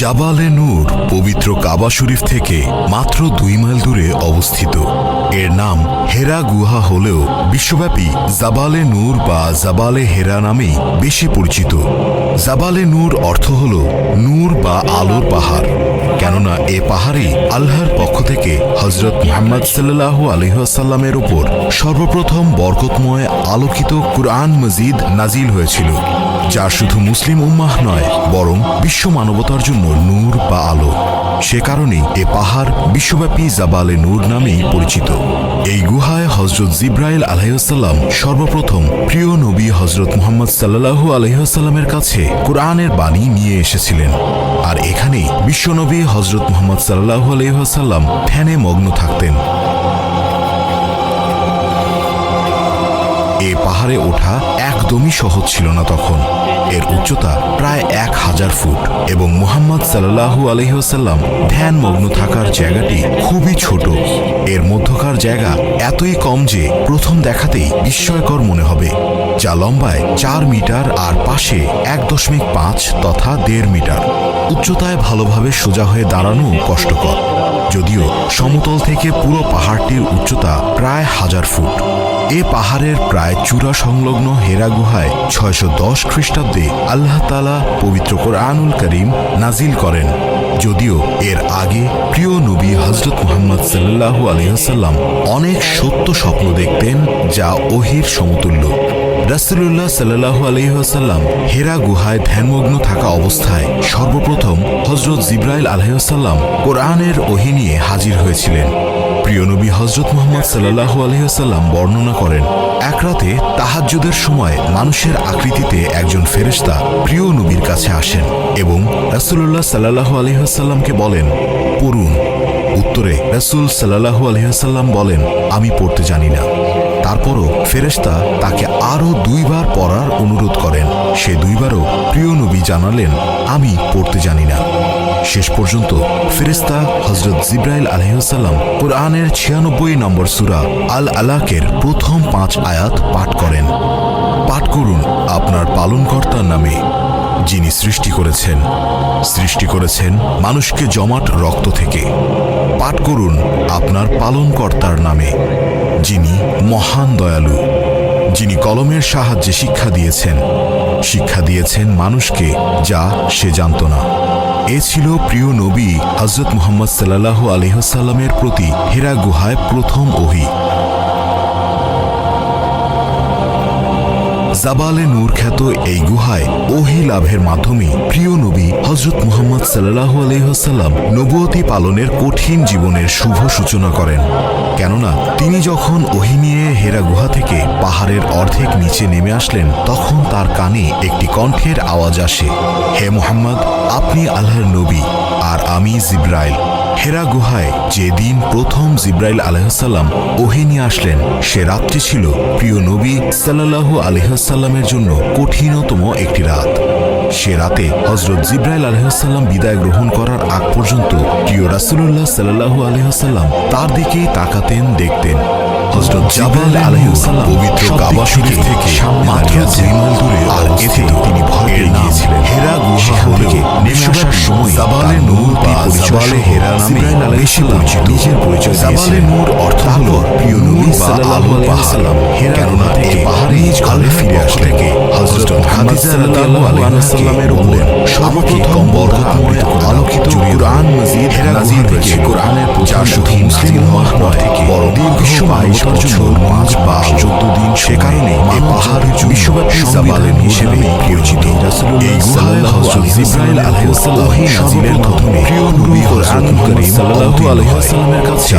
জাবালে নূর পবিত্র কাবা শরীফ থেকে মাত্র দুই মাইল দূরে অবস্থিত। এর নাম হেরা গুহা হলেও বিশ্বব্যাপী জাবালে নূর বা জাবালে হেরা নামেই বেশি পরিচিত। জাবালে নূর অর্থ হল নূর বা আলোর পাহাড়, কেননা এ পাহাড়ে আল্লাহর পক্ষ থেকে হজরত মোহাম্মদ সাল্লাহ আলহাসাল্লামের ওপর সর্বপ্রথম বরকতময় আলোকিত কুরআন মজিদ নাজিল হয়েছিল। যা শুধু মুসলিম উম্মাহ নয়, বরং বিশ্ব মানবতার জন্য নূর বা আলো। সে কারণে এ পাহাড় বিশ্বব্যাপী জাবালে নূর নামেই পরিচিত। এই গুহায় হজরত জিব্রাইল আলহাসাল্লাম সর্বপ্রথম প্রিয় নবী হজরত মোহাম্মদ সাল্লাহু আলহাসাল্লামের কাছে কোরআনের বাণী নিয়ে এসেছিলেন। আর এখানেই বিশ্বনবী হজরত মোহাম্মদ সাল্লাহু আলহাসাল্লাম ধ্যানে মগ্ন থাকতেন। এ পাহাড়ে ওঠা একদমই সহজ ছিল না তখন। এর উচ্চতা প্রায় এক হাজার ফুট এবং মোহাম্মদ সাল্লাহু আলহিহাসাল্লাম ধ্যানমগ্ন থাকার জায়গাটি খুবই ছোট। এর মধ্যকার জায়গা এতই কম যে প্রথম দেখাতেই বিস্ময়কর মনে হবে, যা লম্বায় চার মিটার আর পাশে এক দশমিক পাঁচ তথা দেড় মিটার। উচ্চতায় ভালোভাবে সোজা হয়ে দাঁড়ানো কষ্টকর, যদিও সমতল থেকে পুরো পাহাড়টির উচ্চতা প্রায় হাজার ফুট। এ পাহাড়ের প্রায় চূড়া সংলগ্ন হেরা গুহায় ছয়শো দশ খ্রিস্টাব্দে আল্লাহ তালা পবিত্র কোরআনুল করিম নাজিল করেন। যদিও এর আগে প্রিয় নবী হজরত মোহাম্মদ সাল্লাহ আলিয়াসাল্লাম অনেক সত্য স্বপ্ন দেখতেন যা ওহির সমতুল্য। রাসুল্লাহ সাল্লাহু আলহিহাসাল্লাম হেরা গুহায় ধ্যানমগ্ন থাকা অবস্থায় সর্বপ্রথম হজরত জিব্রাইল আলহিহাসাল্লাম কোরআনের ওহি নিয়ে হাজির হয়েছিলেন। প্রিয় নবী হজরত মোহাম্মদ সাল্লাহু আলহিহাসাল্লাম বর্ণনা করেন, এক রাতে তাহাজ্জুদের সময় মানুষের আকৃতিতে একজন ফেরেশতা প্রিয় নবীর কাছে আসেন এবং রাসুল্লাহ সাল্লাহু আলহিহাসাল্লামকে বলেন, পড়ুন। উত্তরে রাসুল সাল্লাহু আলহিহাসাল্লাম বলেন, আমি পড়তে জানি না। তারপরও ফেরেশতা তাকে আরও দুইবার পড়ার অনুরোধ করেন। সে দুইবারও প্রিয় নবী জানালেন, আমি পড়তে জানি না। শেষ পর্যন্ত ফেরেস্তা হজরত জিব্রাইল আলহিহাসাল্লাম কোরআনের ছিয়ানব্বই নম্বর সুরা আল আলাকের প্রথম পাঁচ আয়াত পাঠ করেন। পাঠ করুন আপনার পালনকর্তার নামে। যিনি সৃষ্টি করেছেন। সৃষ্টি করেছেন মানুষকে জমাট রক্ত থেকে। পাঠ করুন আপনার পালনকর্তার নামে, যিনি মহান দয়ালু, যিনি কলমের সাহায্যে শিক্ষা দিয়েছেন। শিক্ষা দিয়েছেন মানুষকে যা সে জানত না। এ ছিল প্রিয় নবী হজরত মোহাম্মদ সাল্লাহ আলহ্লামের প্রতি হেরা গুহায় প্রথম ওহি। জাবালে নূর খ্যাত এই গুহায় ওহি লাভের মাধ্যমে প্রিয় নবী হজরত মুহাম্মদ সাল্লাহ আলহ্লাম নবুয়তি পালনের কঠিন জীবনের শুভ সূচনা করেন। কেননা তিনি যখন ওহি নিয়ে হেরা গুহা থেকে পাহাড়ের অর্ধেক নিচে নেমে আসলেন, তখন তার কানে একটি কণ্ঠের আওয়াজ আসে, হে মোহাম্মদ, আপনি আল্লাহর নবী, আর আমি জিব্রাইল। হেরা গুহায় যেদিন প্রথম জিব্রাইল আলহাসাল্লাম ওহে নিয়ে আসলেন, সে রাতটি ছিল প্রিয় নবী সাল্লাহু আলহাসাল্লামের জন্য কঠিনতম একটি রাত। সে রাতে হজরত জিব্রাইল আলহাসাল্লাম বিদায় গ্রহণ করার আগ পর্যন্ত প্রিয় রাসুল্লাহ সাল্লাহু আলহাসাল্লাম তার দিকেই তাকাতেন দেখতেন। হজরত জাবাল আলহিউসাল্লাম পবিত্র কাবা শরীফ থেকে মাত্র দুই মাইল দূরে আর এতে তিনি ভয় পেয়ে গিয়েছিলেন। হেরা গুহা হলেও নেমে আসার সময় জাবালে নূর বা জাবালে হেরা নামে বেশি পরিচিত। নিজের পরিচয় জাবালে নূর অর্থ হল প্রিয় নবী সাল্লাল্লাহু আলাইহি ওয়াসাল্লাম হেরা থেকে পাহাড়ে ফিরে আসলে হযরত মুহাম্মদ সাল্লাল্লাহু আলাইহি সাল্লামের উপরে সর্বপ্রথম বরকত আলোকিত কুরআন মজিদ নাজির হয়েছে কুরআনের প্রচার শুধু মুসলিম মহাপ্রা থেকে বড়দিন দীর্ঘ বাইশ বছর পাঁচ বা চোদ্দ দিন সে কারণে এই পাহাড় বিশ্বব্যাপী সাবালেন হিসেবে পরিচিত এই সাল্লাহ ইব্রাহিম আলাইহিসসালাম নাজিরের মাধ্যমে প্রিয় নবী কুরআন করিম সাল্লাল্লাহু আলাইহি কাছে